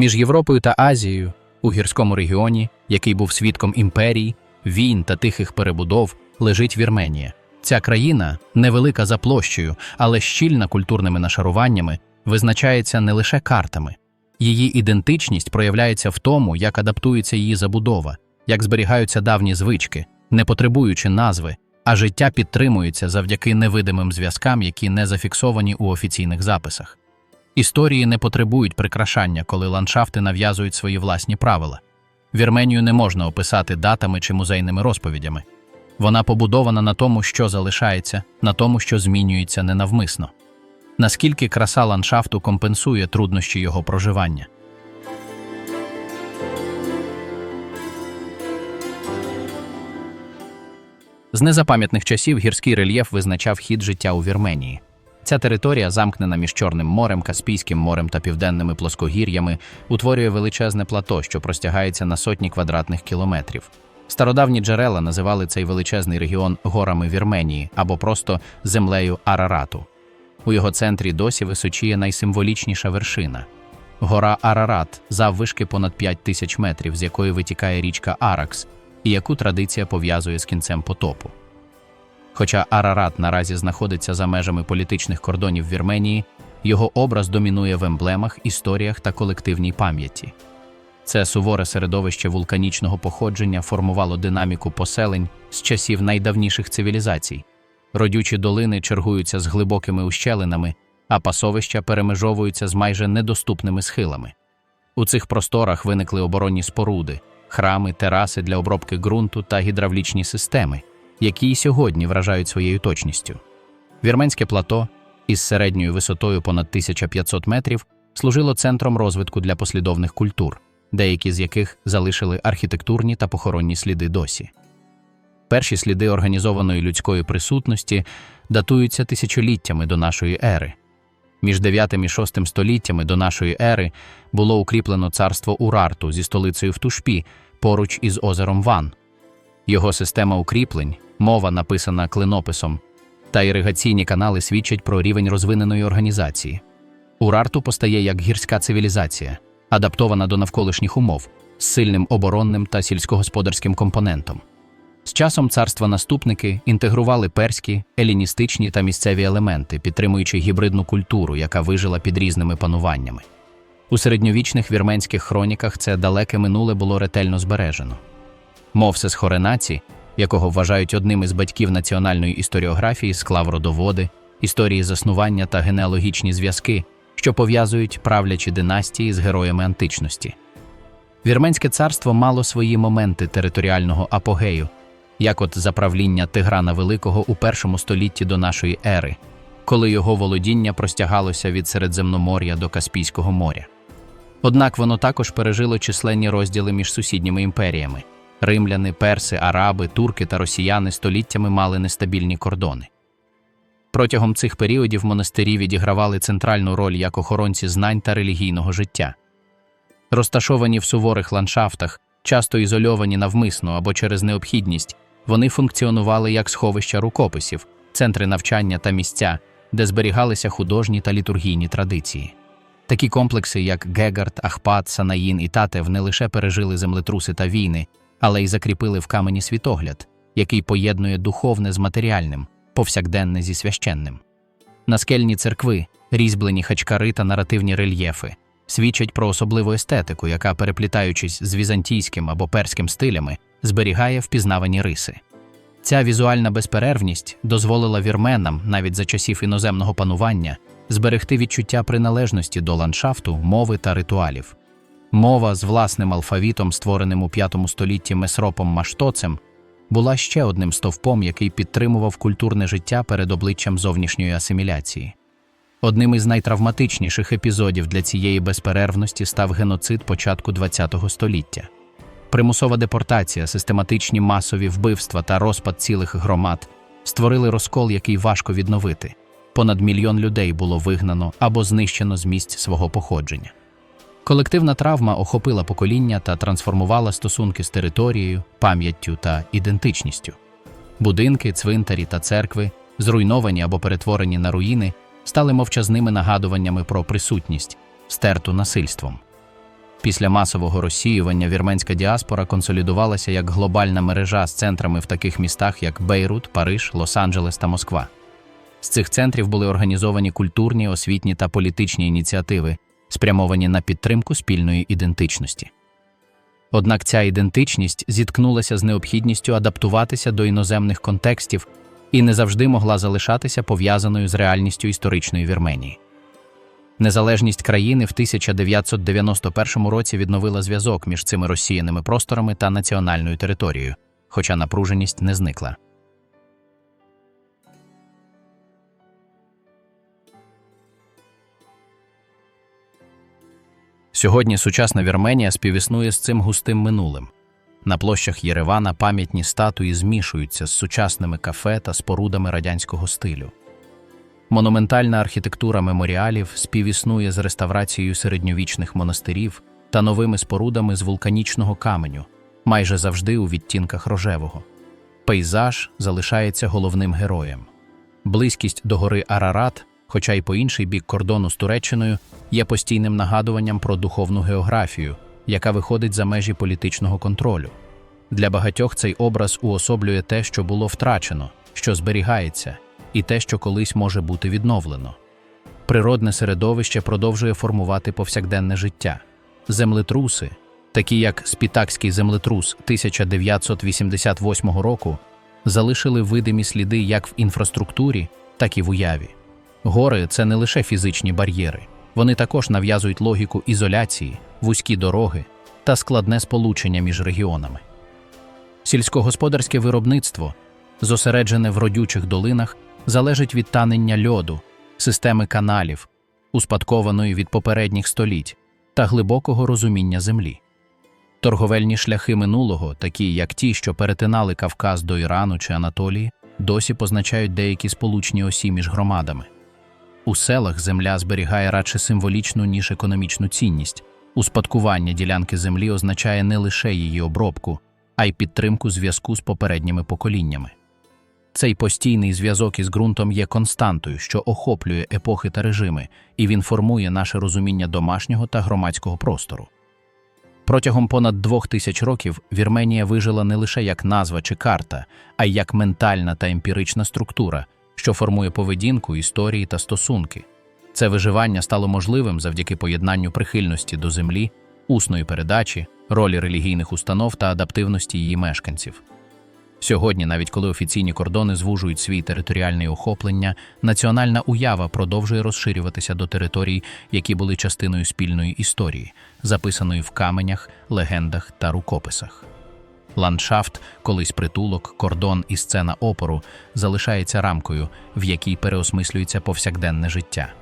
Між Європою та Азією у гірському регіоні, який був свідком імперій, війн та тихих перебудов, лежить Вірменія. Ця країна, невелика за площею, але щільна культурними нашаруваннями, визначається не лише картами. Її ідентичність проявляється в тому, як адаптується її забудова, як зберігаються давні звички, не потребуючи назви, а життя підтримується завдяки невидимим зв'язкам, які не зафіксовані у офіційних записах. Історії не потребують прикрашання, коли ландшафти нав'язують свої власні правила. Вірменію не можна описати датами чи музейними розповідями. Вона побудована на тому, що залишається, на тому, що змінюється ненавмисно. Наскільки краса ландшафту компенсує труднощі його проживання. З незапам'ятних часів гірський рельєф визначав хід життя у Вірменії. Ця територія, замкнена між Чорним морем, Каспійським морем та південними плоскогір'ями, утворює величезне плато, що простягається на сотні квадратних кілометрів. Стародавні джерела називали цей величезний регіон горами Вірменії або просто землею Арарату. У його центрі досі височіє найсимволічніша вершина гора Арарат, заввишки понад 5 тисяч метрів, з якої витікає річка Аракс, і яку традиція пов'язує з кінцем потопу. Хоча Арарат наразі знаходиться за межами політичних кордонів Вірменії, його образ домінує в емблемах, історіях та колективній пам'яті. Це суворе середовище вулканічного походження формувало динаміку поселень з часів найдавніших цивілізацій. Родючі долини чергуються з глибокими ущелинами, а пасовища перемежовуються з майже недоступними схилами. У цих просторах виникли оборонні споруди, храми, тераси для обробки ґрунту та гідравлічні системи, які й сьогодні вражають своєю точністю. Вірменське плато із середньою висотою понад 1500 метрів служило центром розвитку для послідовних культур, деякі з яких залишили архітектурні та похоронні сліди досі. Перші сліди організованої людської присутності датуються тисячоліттями до нашої ери. Між 9 і 6 століттями до нашої ери було укріплено царство Урарту зі столицею в Тушпі поруч із озером Ван. Його система укріплень, мова, написана клинописом, та іригаційні канали свідчать про рівень розвиненої організації. Урарту постає як гірська цивілізація, адаптована до навколишніх умов, з сильним оборонним та сільськогосподарським компонентом. З часом царства-наступники інтегрували перські, еліністичні та місцеві елементи, підтримуючи гібридну культуру, яка вижила під різними пануваннями. У середньовічних вірменських хроніках це далеке минуле було ретельно збережено. Мовсес Хоренаці, якого вважають одним із батьків національної історіографії, склав родоводи, історії заснування та генеалогічні зв'язки, що пов'язують правлячі династії з героями античності. Вірменське царство мало свої моменти територіального апогею, як от заправління Тиграна Великого у першому столітті до нашої ери, коли його володіння простягалося від Середземномор'я до Каспійського моря. Однак воно також пережило численні розділи між сусідніми імперіями. Римляни, перси, араби, турки та росіяни століттями мали нестабільні кордони. Протягом цих періодів монастирі відігравали центральну роль як охоронці знань та релігійного життя. Розташовані в суворих ландшафтах, часто ізольовані навмисно або через необхідність, вони функціонували як сховища рукописів, центри навчання та місця, де зберігалися художні та літургійні традиції. Такі комплекси, як Гегард, Ахпат, Санаїн і Татев, не лише пережили землетруси та війни, але й закріпили в камені світогляд, який поєднує духовне з матеріальним, повсякденне зі священним. Наскельні церкви, різьблені хачкари та наративні рельєфи свідчать про особливу естетику, яка, переплітаючись з візантійським або перським стилями, зберігає впізнавані риси. Ця візуальна безперервність дозволила вірменам, навіть за часів іноземного панування, зберегти відчуття приналежності до ландшафту, мови та ритуалів. Мова з власним алфавітом, створеним у V столітті Месропом Маштоцем, була ще одним стовпом, який підтримував культурне життя перед обличчям зовнішньої асиміляції. Одним із найтравматичніших епізодів для цієї безперервності став геноцид початку ХХ століття. Примусова депортація, систематичні масові вбивства та розпад цілих громад створили розкол, який важко відновити. Понад мільйон людей було вигнано або знищено з місць свого походження. Колективна травма охопила покоління та трансформувала стосунки з територією, пам'яттю та ідентичністю. Будинки, цвинтарі та церкви, зруйновані або перетворені на руїни, стали мовчазними нагадуваннями про присутність, стерту насильством. Після масового розсіювання вірменська діаспора консолідувалася як глобальна мережа з центрами в таких містах, як Бейрут, Париж, Лос-Анджелес та Москва. З цих центрів були організовані культурні, освітні та політичні ініціативи, спрямовані на підтримку спільної ідентичності. Однак ця ідентичність зіткнулася з необхідністю адаптуватися до іноземних контекстів і не завжди могла залишатися пов'язаною з реальністю історичної Вірменії. Незалежність країни в 1991 році відновила зв'язок між цими розсіяними просторами та національною територією, хоча напруженість не зникла. Сьогодні сучасна Вірменія співіснує з цим густим минулим. На площах Єревана пам'ятні статуї змішуються з сучасними кафе та спорудами радянського стилю. Монументальна архітектура меморіалів співіснує з реставрацією середньовічних монастирів та новими спорудами з вулканічного каменю, майже завжди у відтінках рожевого. Пейзаж залишається головним героєм. Близькість до гори Арарат, хоча й по інший бік кордону з Туреччиною, є постійним нагадуванням про духовну географію, яка виходить за межі політичного контролю. Для багатьох цей образ уособлює те, що було втрачено, що зберігається, і те, що колись може бути відновлено. Природне середовище продовжує формувати повсякденне життя. Землетруси, такі як Спітакський землетрус 1988 року, залишили видимі сліди як в інфраструктурі, так і в уяві. Гори це не лише фізичні бар'єри, вони також нав'язують логіку ізоляції, вузькі дороги та складне сполучення між регіонами. Сільськогосподарське виробництво, зосереджене в родючих долинах, залежить від танення льоду, системи каналів, успадкованої від попередніх століть та глибокого розуміння землі. Торговельні шляхи минулого, такі як ті, що перетинали Кавказ до Ірану чи Анатолії, досі позначають деякі сполучні осі між громадами. У селах земля зберігає радше символічну, ніж економічну цінність. Успадкування ділянки землі означає не лише її обробку, а й підтримку зв'язку з попередніми поколіннями. Цей постійний зв'язок із ґрунтом є константою, що охоплює епохи та режими, і він формує наше розуміння домашнього та громадського простору. Протягом понад двох тисяч років Вірменія вижила не лише як назва чи карта, а й як ментальна та емпірична структура, що формує поведінку, історії та стосунки. Це виживання стало можливим завдяки поєднанню прихильності до землі, усної передачі, ролі релігійних установ та адаптивності її мешканців. Сьогодні, навіть коли офіційні кордони звужують свій територіальний охоплення, національна уява продовжує розширюватися до територій, які були частиною спільної історії, записаної в каменях, легендах та рукописах. Ландшафт, колись притулок, кордон і сцена опору залишається рамкою, в якій переосмислюється повсякденне життя.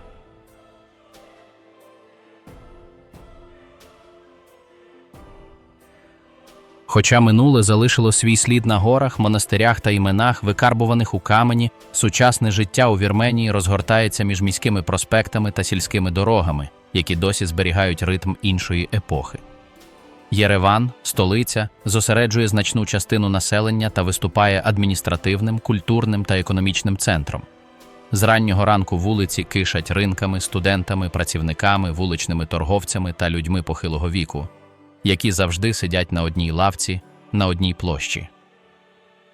Хоча минуле залишило свій слід на горах, монастирях та іменах, викарбуваних у камені, сучасне життя у Вірменії розгортається між міськими проспектами та сільськими дорогами, які досі зберігають ритм іншої епохи. Єреван, столиця, зосереджує значну частину населення та виступає адміністративним, культурним та економічним центром. З раннього ранку вулиці кишать ринками, студентами, працівниками, вуличними торговцями та людьми похилого віку, які завжди сидять на одній лавці, на одній площі.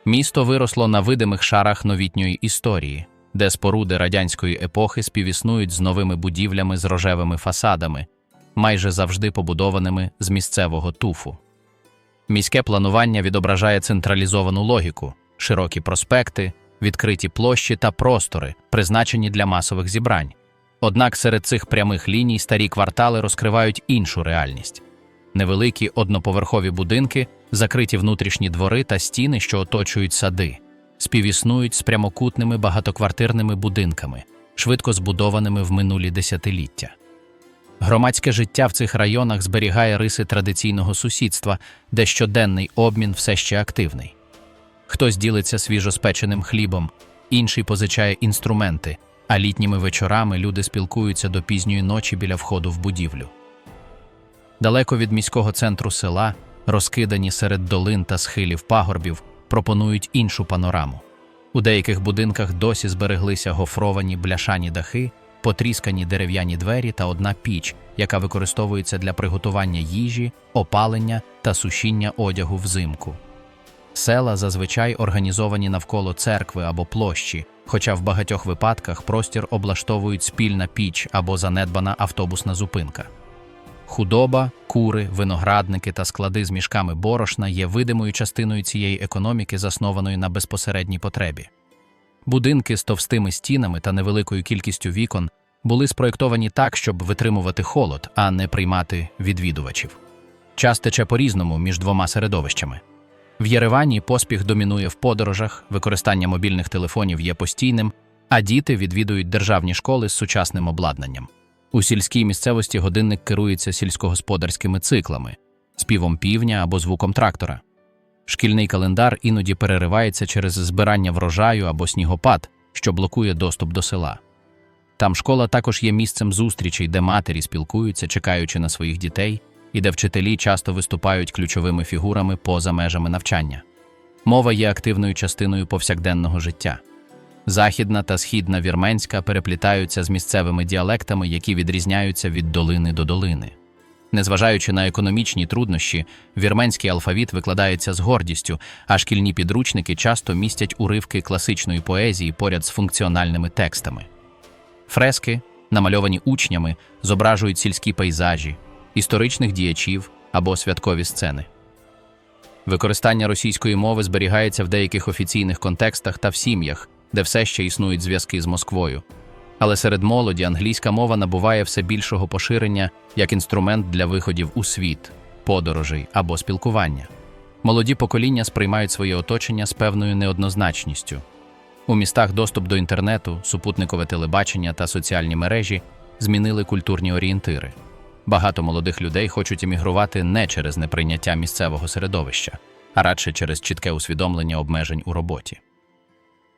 Місто виросло на видимих шарах новітньої історії, де споруди радянської епохи співіснують з новими будівлями з рожевими фасадами, майже завжди побудованими з місцевого туфу. Міське планування відображає централізовану логіку, широкі проспекти, відкриті площі та простори, призначені для масових зібрань. Однак серед цих прямих ліній старі квартали розкривають іншу реальність. Невеликі одноповерхові будинки, закриті внутрішні двори та стіни, що оточують сади, співіснують з прямокутними багатоквартирними будинками, швидко збудованими в минулі десятиліття. Громадське життя в цих районах зберігає риси традиційного сусідства, де щоденний обмін все ще активний. Хтось ділиться свіжоспеченим хлібом, інший позичає інструменти, а літніми вечорами люди спілкуються до пізньої ночі біля входу в будівлю. Далеко від міського центру села, розкидані серед долин та схилів пагорбів, пропонують іншу панораму. У деяких будинках досі збереглися гофровані бляшані дахи, потріскані дерев'яні двері та одна піч, яка використовується для приготування їжі, опалення та сушіння одягу взимку. Села зазвичай організовані навколо церкви або площі, хоча в багатьох випадках простір облаштовують спільна піч або занедбана автобусна зупинка. Худоба, кури, виноградники та склади з мішками борошна є видимою частиною цієї економіки, заснованої на безпосередній потребі. Будинки з товстими стінами та невеликою кількістю вікон були спроєктовані так, щоб витримувати холод, а не приймати відвідувачів. Час тече по-різному між двома середовищами. В Єревані поспіх домінує в подорожах, використання мобільних телефонів є постійним, а діти відвідують державні школи з сучасним обладнанням. У сільській місцевості годинник керується сільськогосподарськими циклами, співом півня або звуком трактора. Шкільний календар іноді переривається через збирання врожаю або снігопад, що блокує доступ до села. Там школа також є місцем зустрічей, де матері спілкуються, чекаючи на своїх дітей, і де вчителі часто виступають ключовими фігурами поза межами навчання. Мова є активною частиною повсякденного життя. Західна та східна вірменська переплітаються з місцевими діалектами, які відрізняються від долини до долини. Незважаючи на економічні труднощі, вірменський алфавіт викладається з гордістю, а шкільні підручники часто містять уривки класичної поезії поряд з функціональними текстами. Фрески, намальовані учнями, зображують сільські пейзажі, історичних діячів або святкові сцени. Використання російської мови зберігається в деяких офіційних контекстах та в сім'ях, де все ще існують зв'язки з Москвою. Але серед молоді англійська мова набуває все більшого поширення як інструмент для виходів у світ, подорожей або спілкування. Молоді покоління сприймають своє оточення з певною неоднозначністю. У містах доступ до інтернету, супутникове телебачення та соціальні мережі змінили культурні орієнтири. Багато молодих людей хочуть емігрувати не через неприйняття місцевого середовища, а радше через чітке усвідомлення обмежень у роботі.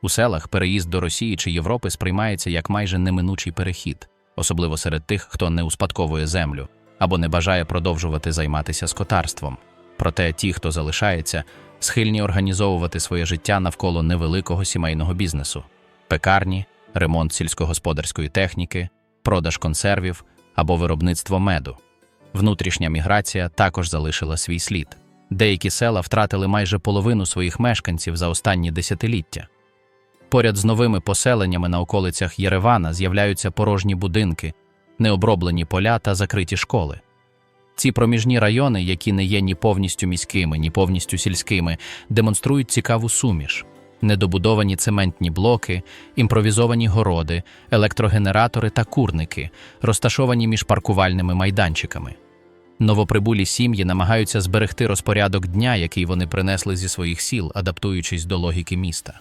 У селах переїзд до Росії чи Європи сприймається як майже неминучий перехід, особливо серед тих, хто не успадковує землю або не бажає продовжувати займатися скотарством. Проте ті, хто залишається, схильні організовувати своє життя навколо невеликого сімейного бізнесу: пекарні, ремонт сільськогосподарської техніки, продаж консервів або виробництво меду. Внутрішня міграція також залишила свій слід. Деякі села втратили майже половину своїх мешканців за останні десятиліття. Поряд з новими поселеннями на околицях Єревана з'являються порожні будинки, необроблені поля та закриті школи. Ці проміжні райони, які не є ні повністю міськими, ні повністю сільськими, демонструють цікаву суміш. Недобудовані цементні блоки, імпровізовані городи, електрогенератори та курники, розташовані між паркувальними майданчиками. Новоприбулі сім'ї намагаються зберегти розпорядок дня, який вони принесли зі своїх сіл, адаптуючись до логіки міста.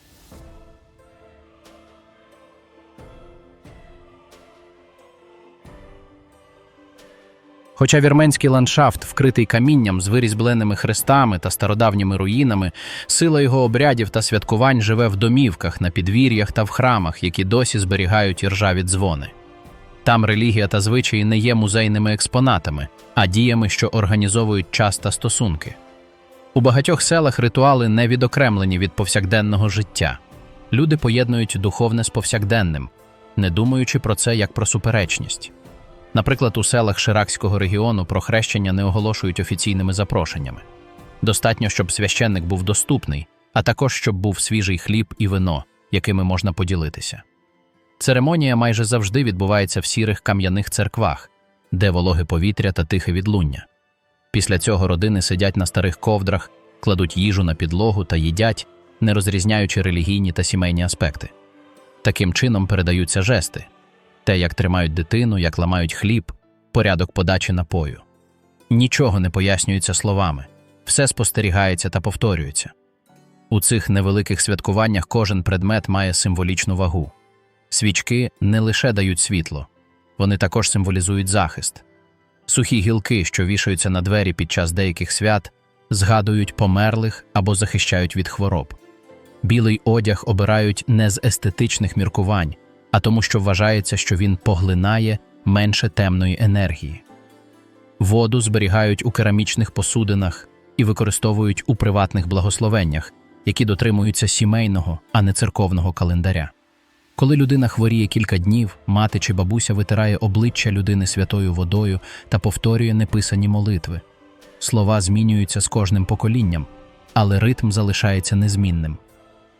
Хоча вірменський ландшафт, вкритий камінням з вирізбленими хрестами та стародавніми руїнами, сила його обрядів та святкувань живе в домівках, на підвір'ях та в храмах, які досі зберігають іржаві дзвони. Там релігія та звичаї не є музейними експонатами, а діями, що організовують час та стосунки. У багатьох селах ритуали не відокремлені від повсякденного життя. Люди поєднують духовне з повсякденним, не думаючи про це як про суперечність. Наприклад, у селах Ширакського регіону про хрещення не оголошують офіційними запрошеннями. Достатньо, щоб священник був доступний, а також щоб був свіжий хліб і вино, якими можна поділитися. Церемонія майже завжди відбувається в сірих кам'яних церквах, де вологе повітря та тихе відлуння. Після цього родини сидять на старих ковдрах, кладуть їжу на підлогу та їдять, не розрізняючи релігійні та сімейні аспекти. Таким чином передаються жести те, як тримають дитину, як ламають хліб, порядок подачі напою. Нічого не пояснюється словами, все спостерігається та повторюється. У цих невеликих святкуваннях кожен предмет має символічну вагу. Свічки не лише дають світло, вони також символізують захист. Сухі гілки, що вішаються на двері під час деяких свят, згадують померлих або захищають від хвороб. Білий одяг обирають не з естетичних міркувань, а тому, що вважається, що він поглинає менше темної енергії. Воду зберігають у керамічних посудинах і використовують у приватних благословеннях, які дотримуються сімейного, а не церковного календаря. Коли людина хворіє кілька днів, мати чи бабуся витирає обличчя людини святою водою та повторює неписані молитви. Слова змінюються з кожним поколінням, але ритм залишається незмінним.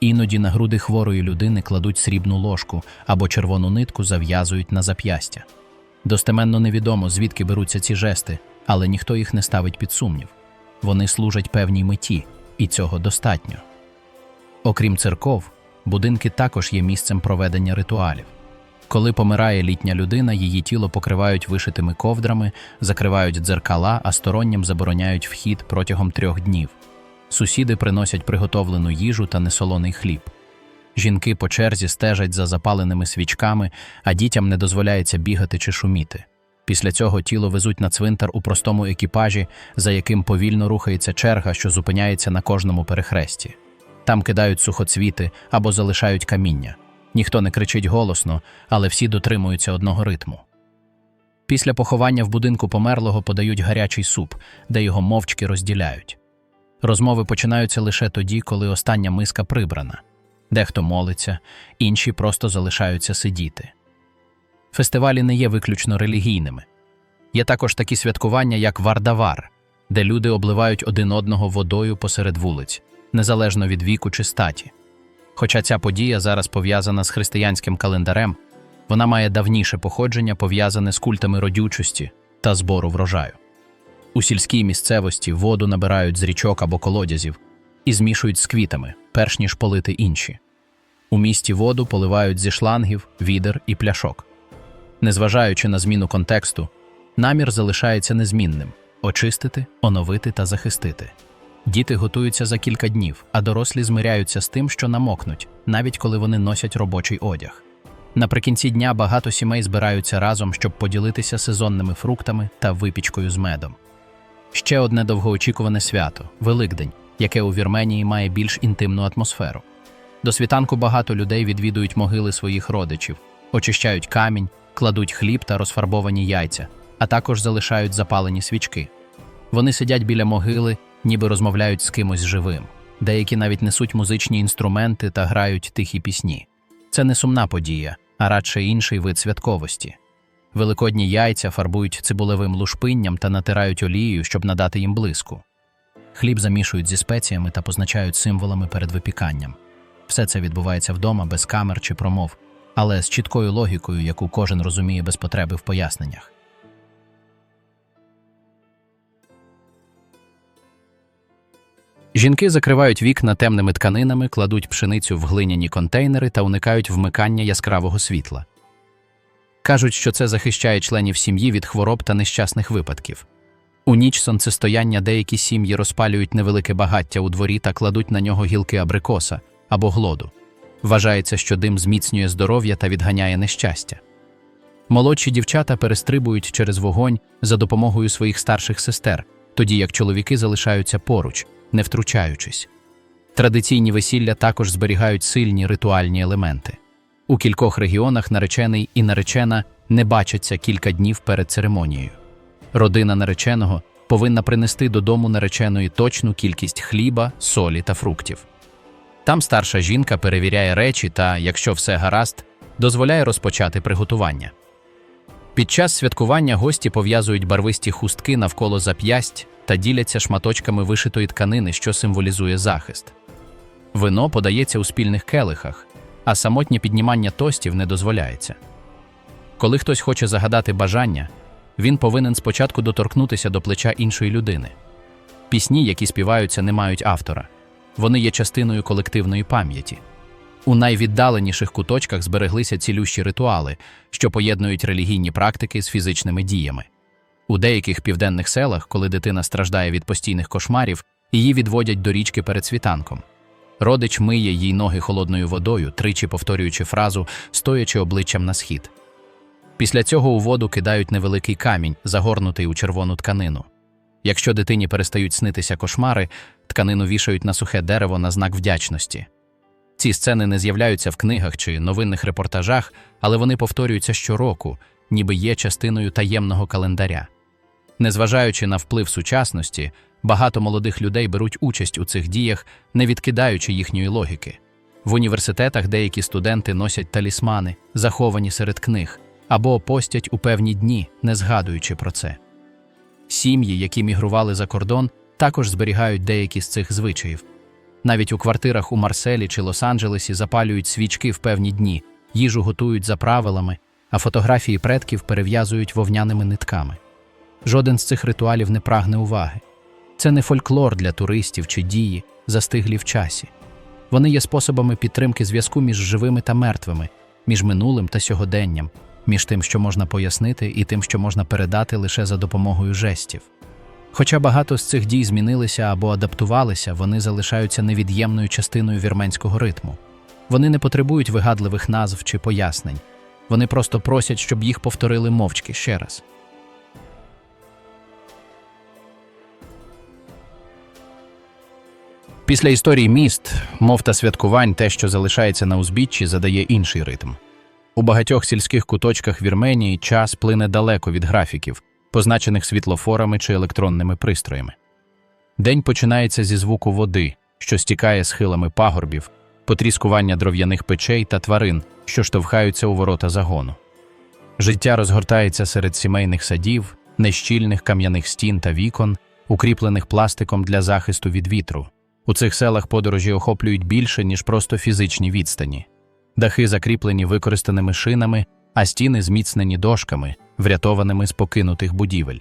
Іноді на груди хворої людини кладуть срібну ложку або червону нитку зав'язують на зап'ястя. Достеменно невідомо, звідки беруться ці жести, але ніхто їх не ставить під сумнів. Вони служать певній меті, і цього достатньо. Окрім церков, будинки також є місцем проведення ритуалів. Коли помирає літня людина, її тіло покривають вишитими ковдрами, закривають дзеркала, а стороннім забороняють вхід протягом трьох днів. Сусіди приносять приготовлену їжу та несолоний хліб. Жінки по черзі стежать за запаленими свічками, а дітям не дозволяється бігати чи шуміти. Після цього тіло везуть на цвинтар у простому екіпажі, за яким повільно рухається черга, що зупиняється на кожному перехресті. Там кидають сухоцвіти або залишають каміння. Ніхто не кричить голосно, але всі дотримуються одного ритму. Після поховання в будинку померлого подають гарячий суп, де його мовчки розділяють. Розмови починаються лише тоді, коли остання миска прибрана. Дехто молиться, інші просто залишаються сидіти. Фестивалі не є виключно релігійними. Є також такі святкування, як Вардавар, де люди обливають один одного водою посеред вулиць, незалежно від віку чи статі. Хоча ця подія зараз пов'язана з християнським календарем, вона має давніше походження, пов'язане з культами родючості та збору врожаю. У сільській місцевості воду набирають з річок або колодязів і змішують з квітами, перш ніж полити інші. У місті воду поливають зі шлангів, відер і пляшок. Незважаючи на зміну контексту, намір залишається незмінним очистити, оновити та захистити. Діти готуються за кілька днів, а дорослі змиряються з тим, що намокнуть, навіть коли вони носять робочий одяг. Наприкінці дня багато сімей збираються разом, щоб поділитися сезонними фруктами та випічкою з медом. Ще одне довгоочікуване свято Великдень, яке у Вірменії має більш інтимну атмосферу. До світанку багато людей відвідують могили своїх родичів, очищають камінь, кладуть хліб та розфарбовані яйця, а також залишають запалені свічки. Вони сидять біля могили, ніби розмовляють з кимось живим. Деякі навіть несуть музичні інструменти та грають тихі пісні. Це не сумна подія, а радше інший вид святковості. Великодні яйця фарбують цибулевим лушпинням та натирають олією, щоб надати їм блиску. Хліб замішують зі спеціями та позначають символами перед випіканням. Все це відбувається вдома без камер чи промов, але з чіткою логікою, яку кожен розуміє без потреби в поясненнях. Жінки закривають вікна темними тканинами, кладуть пшеницю в глиняні контейнери та уникають вмикання яскравого світла. Кажуть, що це захищає членів сім'ї від хвороб та нещасних випадків. У ніч сонцестояння деякі сім'ї розпалюють невелике багаття у дворі та кладуть на нього гілки абрикоса або глоду. Вважається, що дим зміцнює здоров'я та відганяє нещастя. Молодші дівчата перестрибують через вогонь за допомогою своїх старших сестер, тоді як чоловіки залишаються поруч, не втручаючись. Традиційні весілля також зберігають сильні ритуальні елементи. У кількох регіонах наречений і наречена не бачаться кілька днів перед церемонією. Родина нареченого повинна принести додому нареченої точну кількість хліба, солі та фруктів. Там старша жінка перевіряє речі та, якщо все гаразд, дозволяє розпочати приготування. Під час святкування гості пов'язують барвисті хустки навколо зап'ясть та діляться шматочками вишитої тканини, що символізує захист. Вино подається у спільних келихах, а самотнє піднімання тостів не дозволяється. Коли хтось хоче загадати бажання, він повинен спочатку доторкнутися до плеча іншої людини. Пісні, які співаються, не мають автора, вони є частиною колективної пам'яті. У найвіддаленіших куточках збереглися цілющі ритуали, що поєднують релігійні практики з фізичними діями. У деяких південних селах, коли дитина страждає від постійних кошмарів, її відводять до річки перед світанком. Родич миє їй ноги холодною водою, тричі повторюючи фразу, стоячи обличчям на схід. Після цього у воду кидають невеликий камінь, загорнутий у червону тканину. Якщо дитині перестають снитися кошмари, тканину вішають на сухе дерево на знак вдячності. Ці сцени не з'являються в книгах чи новинних репортажах, але вони повторюються щороку, ніби є частиною таємного календаря. Незважаючи на вплив сучасності, багато молодих людей беруть участь у цих діях, не відкидаючи їхньої логіки. В університетах деякі студенти носять талісмани, заховані серед книг, або постять у певні дні, не згадуючи про це. Сім'ї, які мігрували за кордон, також зберігають деякі з цих звичаїв. Навіть у квартирах у Марселі чи Лос-Анджелесі запалюють свічки в певні дні, їжу готують за правилами, а фотографії предків перев'язують вовняними нитками. Жоден з цих ритуалів не прагне уваги. Це не фольклор для туристів чи дії, застиглі в часі. Вони є способами підтримки зв'язку між живими та мертвими, між минулим та сьогоденням, між тим, що можна пояснити, і тим, що можна передати лише за допомогою жестів. Хоча багато з цих дій змінилися або адаптувалися, вони залишаються невід'ємною частиною вірменського ритму. Вони не потребують вигадливих назв чи пояснень. Вони просто просять, щоб їх повторили мовчки ще раз. Після історії міст, мов та святкувань, те, що залишається на узбіччі, задає інший ритм. У багатьох сільських куточках Вірменії час плине далеко від графіків, позначених світлофорами чи електронними пристроями. День починається зі звуку води, що стікає схилами пагорбів, потріскування дров'яних печей та тварин, що штовхаються у ворота загону. Життя розгортається серед сімейних садів, нещільних кам'яних стін та вікон, укріплених пластиком для захисту від вітру. У цих селах подорожі охоплюють більше, ніж просто фізичні відстані. Дахи закріплені використаними шинами, а стіни зміцнені дошками, врятованими з покинутих будівель.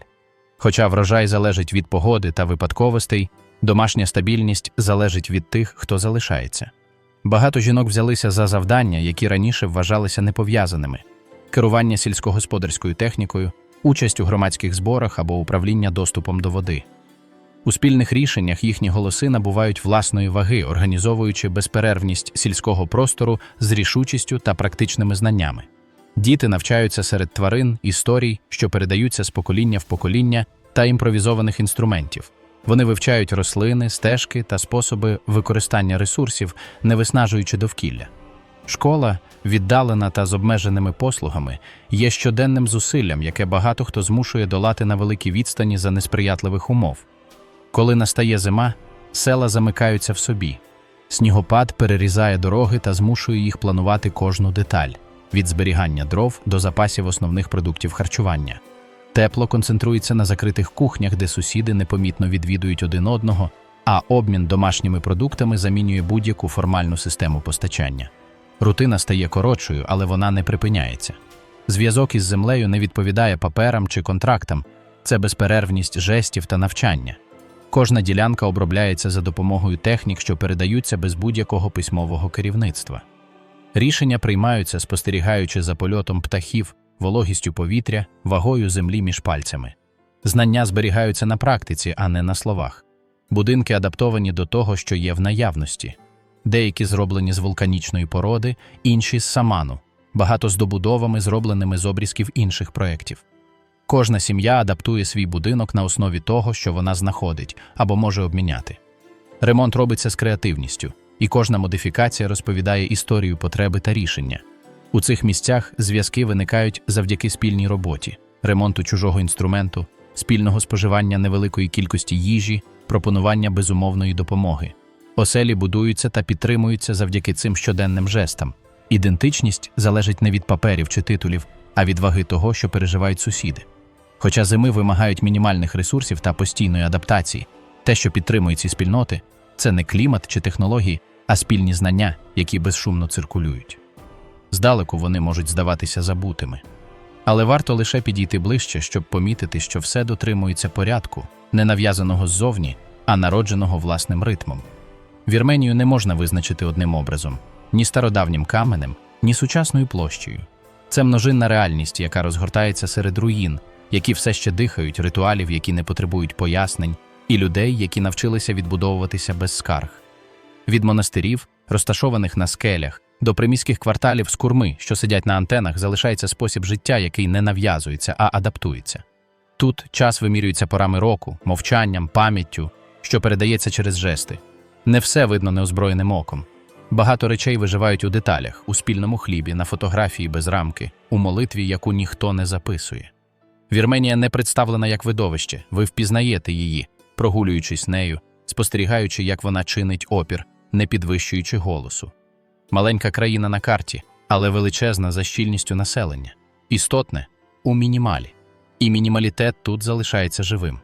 Хоча врожай залежить від погоди та випадковостей, домашня стабільність залежить від тих, хто залишається. Багато жінок взялися за завдання, які раніше вважалися непов'язаними: керування сільськогосподарською технікою, участь у громадських зборах або управління доступом до води. У спільних рішеннях їхні голоси набувають власної ваги, організовуючи безперервність сільського простору з рішучістю та практичними знаннями. Діти навчаються серед тварин, історій, що передаються з покоління в покоління та імпровізованих інструментів. Вони вивчають рослини, стежки та способи використання ресурсів, не виснажуючи довкілля. Школа, віддалена та з обмеженими послугами, є щоденним зусиллям, яке багато хто змушує долати на великій відстані за несприятливих умов. Коли настає зима, села замикаються в собі. Снігопад перерізає дороги та змушує їх планувати кожну деталь від зберігання дров до запасів основних продуктів харчування. Тепло концентрується на закритих кухнях, де сусіди непомітно відвідують один одного, а обмін домашніми продуктами замінює будь-яку формальну систему постачання. Рутина стає коротшою, але вона не припиняється. Зв'язок із землею не відповідає паперам чи контрактам, це безперервність жестів та навчання. Кожна ділянка обробляється за допомогою технік, що передаються без будь-якого письмового керівництва. Рішення приймаються, спостерігаючи за польотом птахів, вологістю повітря, вагою землі між пальцями. Знання зберігаються на практиці, а не на словах. Будинки адаптовані до того, що є в наявності. Деякі зроблені з вулканічної породи, інші з саману, багато з добудовами, зробленими з обрізків інших проєктів. Кожна сім'я адаптує свій будинок на основі того, що вона знаходить або може обміняти. Ремонт робиться з креативністю, і кожна модифікація розповідає історію потреби та рішення. У цих місцях зв'язки виникають завдяки спільній роботі, ремонту чужого інструменту, спільного споживання невеликої кількості їжі, пропонування безумовної допомоги. Оселі будуються та підтримуються завдяки цим щоденним жестам. Ідентичність залежить не від паперів чи титулів, а від ваги того, що переживають сусіди. Хоча зими вимагають мінімальних ресурсів та постійної адаптації, те, що підтримує ці спільноти, це не клімат чи технології, а спільні знання, які безшумно циркулюють. Здалеку вони можуть здаватися забутими. Але варто лише підійти ближче, щоб помітити, що все дотримується порядку, не нав'язаного ззовні, а народженого власним ритмом. Вірменію не можна визначити одним образом ні стародавнім каменем, ні сучасною площею. Це множинна реальність, яка розгортається серед руїн, які все ще дихають, ритуалів, які не потребують пояснень, і людей, які навчилися відбудовуватися без скарг. Від монастирів, розташованих на скелях, до приміських кварталів з курми, що сидять на антенах, залишається спосіб життя, який не нав'язується, а адаптується. Тут час вимірюється порами року, мовчанням, пам'яттю, що передається через жести. Не все видно неозброєним оком. Багато речей виживають у деталях, у спільному хлібі, на фотографії без рамки, у молитві, яку ніхто не записує. Вірменія не представлена як видовище, ви впізнаєте її, прогулюючись нею, спостерігаючи, як вона чинить опір, не підвищуючи голосу. Маленька країна на карті, але величезна за щільністю населення. Істотне у мінімалі. І мінімалітет тут залишається живим.